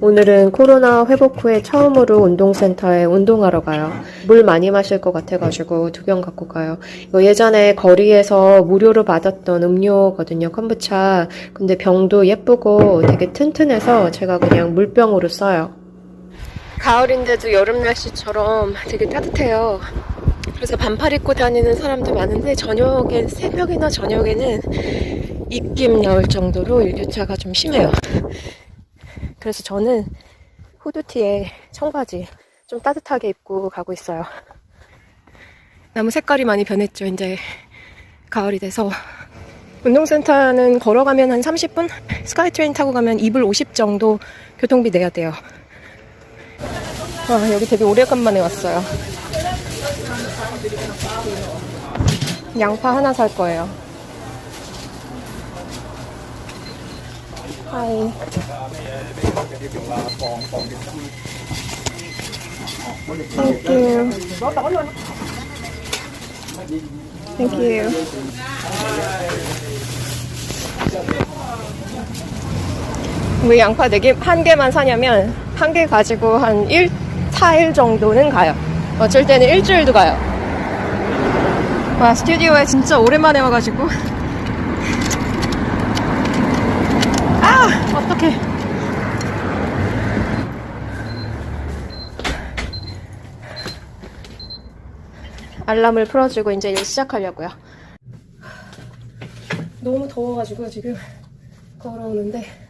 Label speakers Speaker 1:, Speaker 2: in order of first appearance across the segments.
Speaker 1: 오늘은 코로나 회복 후에 처음으로 운동센터에 운동하러 가요. 물 많이 마실 것 같아가지고 두 병 갖고 가요. 이거 예전에 거리에서 무료로 받았던 음료거든요, 컴부차. 근데 병도 예쁘고 되게 튼튼해서 제가 그냥 물병으로 써요. 가을인데도 여름 날씨처럼 되게 따뜻해요. 그래서 반팔 입고 다니는 사람도 많은데 저녁에 새벽이나 저녁에는 입김 나올 정도로 일교차가 좀 심해요. 그래서 저는 후드티에 청바지 좀 따뜻하게 입고 가고 있어요. 나무 색깔이 많이 변했죠. 이제 가을이 돼서 운동센터는 걸어가면 한 30분, 스카이트레인 타고 가면 2불 50 정도 교통비 내야 돼요. 와 여기 되게 오래간만에 왔어요. 양파 하나 살 거예요. Thank 양파 4개, 한 개만 사냐면, 한 개 가지고 한 1, 4일 정도는 가요. 어쩔 때는 일주일도 가요. 와, 스튜디오에 진짜 오랜만에 와가지고. 아! 어떡해. 알람을 풀어주고 이제 일 시작하려고요. 너무 더워가지고 지금 걸어오는데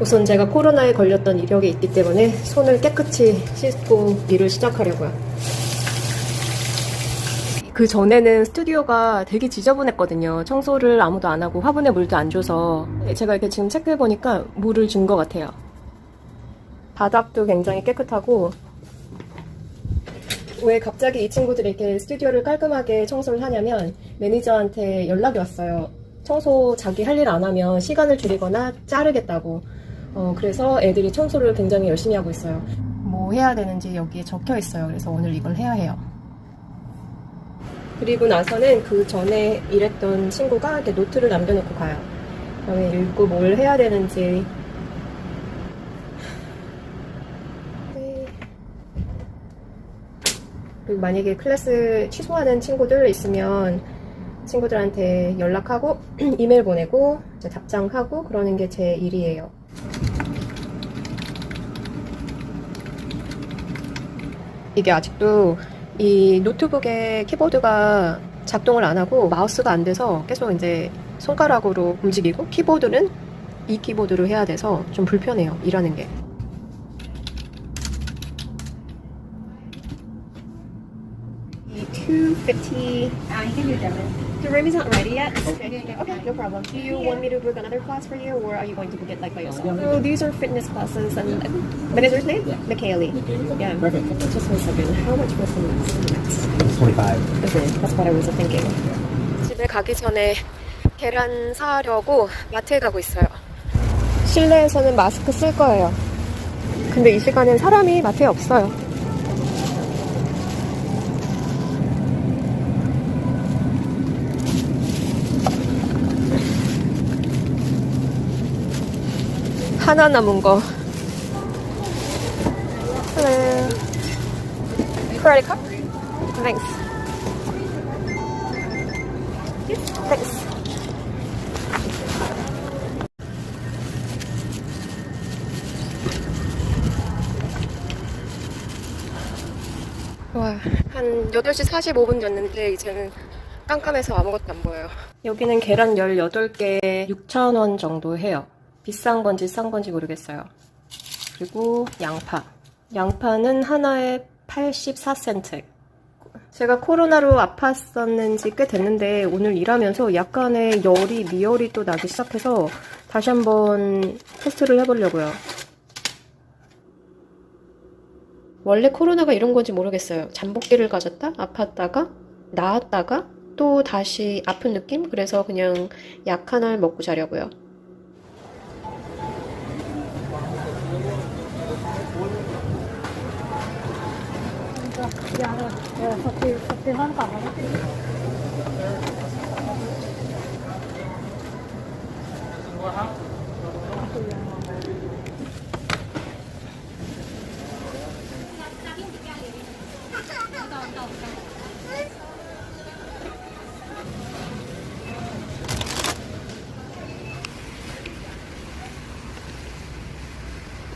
Speaker 1: 우선 제가 코로나에 걸렸던 이력이 있기 때문에 손을 깨끗이 씻고 일을 시작하려고요. 그 전에는 스튜디오가 되게 지저분했거든요. 청소를 아무도 안 하고 화분에 물도 안 줘서 제가 이렇게 지금 체크해 보니까 물을 준 것 같아요. 바닥도 굉장히 깨끗하고 왜 갑자기 이 친구들이 이렇게 스튜디오를 깔끔하게 청소를 하냐면 매니저한테 연락이 왔어요. 청소 자기 할 일 안 하면 시간을 줄이거나 자르겠다고. 어, 그래서 애들이 청소를 굉장히 열심히 하고 있어요. 뭐 해야 되는지 여기에 적혀 있어요. 그래서 오늘 이걸 해야 해요. 그리고 나서는 그 전에 일했던 친구가 이렇게 노트를 남겨놓고 가요. 그다음에 읽고 뭘 해야 되는지. 네. 그리고 만약에 클래스 취소하는 친구들 있으면 친구들한테 연락하고 이메일 보내고 답장하고 그러는 게 제 일이에요. 이게 아직도 이 노트북의 키보드가 작동을 안 하고 마우스가 안 돼서 계속 이제 손가락으로 움직이고 키보드는 이 키보드로 해야 돼서 좀 불편해요. 일하는 게. Two fifty.
Speaker 2: Uh, you can do debit.
Speaker 1: The room is not ready yet.
Speaker 2: Okay.
Speaker 1: Okay, no problem. Do you want me to book another class for you, or are you going to book it like by yourself? So these are fitness classes, and manager's name,
Speaker 2: Yeah.
Speaker 1: Michaeli. Yeah.
Speaker 2: Perfect.
Speaker 1: Just one second. How much was the
Speaker 2: 25.
Speaker 1: Okay, that's what I was thinking. 집에 가기 전에 계란 사려고 마트에 가고 있어요. 실내에서는 마스크 쓸 거예요. 근데 이 시간엔 사람이 마트에 없어요. 하나 남은 거. Hello. Credit card? Thanks. Thanks. 와, 한 8시 45분 됐는데 이제는 깜깜해서 아무것도 안 보여요. 여기는 계란 18개 6,000원 정도 해요. 비싼 건지 싼 건지 모르겠어요. 그리고 양파. 양파는 하나에 84센트. 제가 코로나로 아팠었는지 꽤 됐는데 오늘 일하면서 약간의 열이, 미열이 또 나기 시작해서 다시 한번 테스트를 해보려고요. 원래 코로나가 이런 건지 모르겠어요. 잠복기를 가졌다, 아팠다가, 나았다가, 또 다시 아픈 느낌? 그래서 그냥 약 하나를 먹고 자려고요.
Speaker 2: Ja, ja, 40, 41 gammel.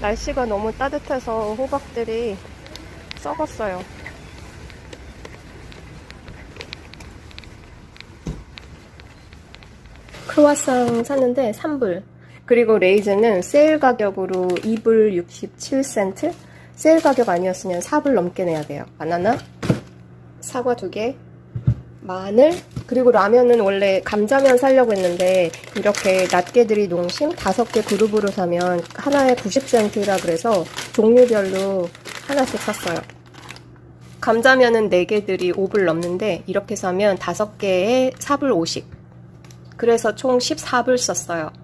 Speaker 1: 날씨가 너무 따뜻해서 호박들이 썩었어요. 크루아상 샀는데 3불. 그리고 레이즈는 세일 가격으로 2불 67센트? 세일 가격 아니었으면 4불 넘게 내야 돼요. 바나나, 사과 2개, 마늘, 그리고 라면은 원래 감자면 사려고 했는데 이렇게 낱개들이 농심 5개 그룹으로 사면 하나에 90센트라 그래서 종류별로 하나씩 샀어요. 감자면은 4개들이 5불 넘는데 이렇게 사면 5개에 4불 50. 그래서 총 14불 썼어요.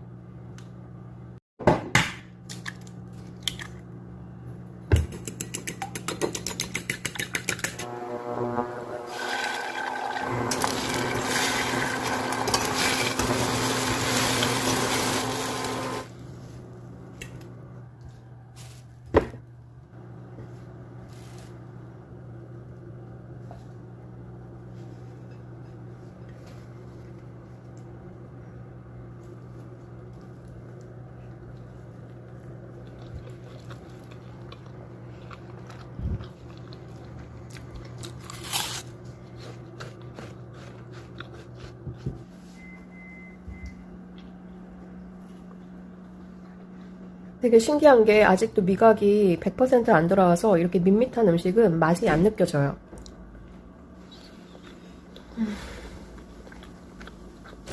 Speaker 1: 되게 신기한 게 아직도 미각이 100%안 돌아와서 이렇게 밋밋한 음식은 맛이 안 느껴져요.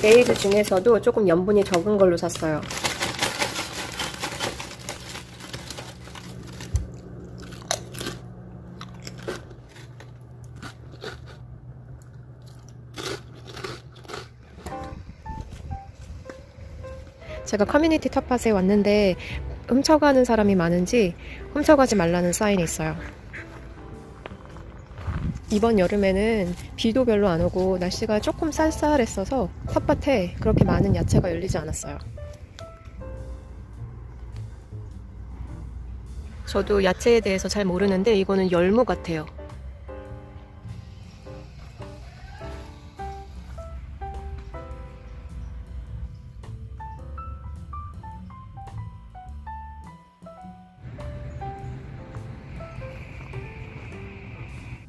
Speaker 1: 레이즈 중에서도 조금 염분이 적은 걸로 샀어요. 제가 커뮤니티 텃밭에 왔는데 훔쳐가는 사람이 많은지 훔쳐가지 말라는 사인이 있어요. 이번 여름에는 비도 별로 안 오고 날씨가 조금 쌀쌀했어서 텃밭에 그렇게 많은 야채가 열리지 않았어요. 저도 야채에 대해서 잘 모르는데 이거는 열무 같아요.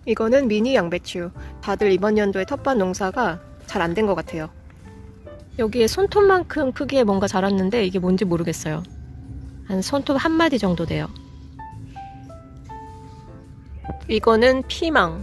Speaker 1: 이거는 미니 양배추. 다들 이번 연도에 텃밭 농사가 잘 안 된 것 같아요. 여기에 손톱만큼 크기의 뭔가 자랐는데 이게 뭔지 모르겠어요. 한 손톱 한 마디 정도 돼요. 이거는 피망.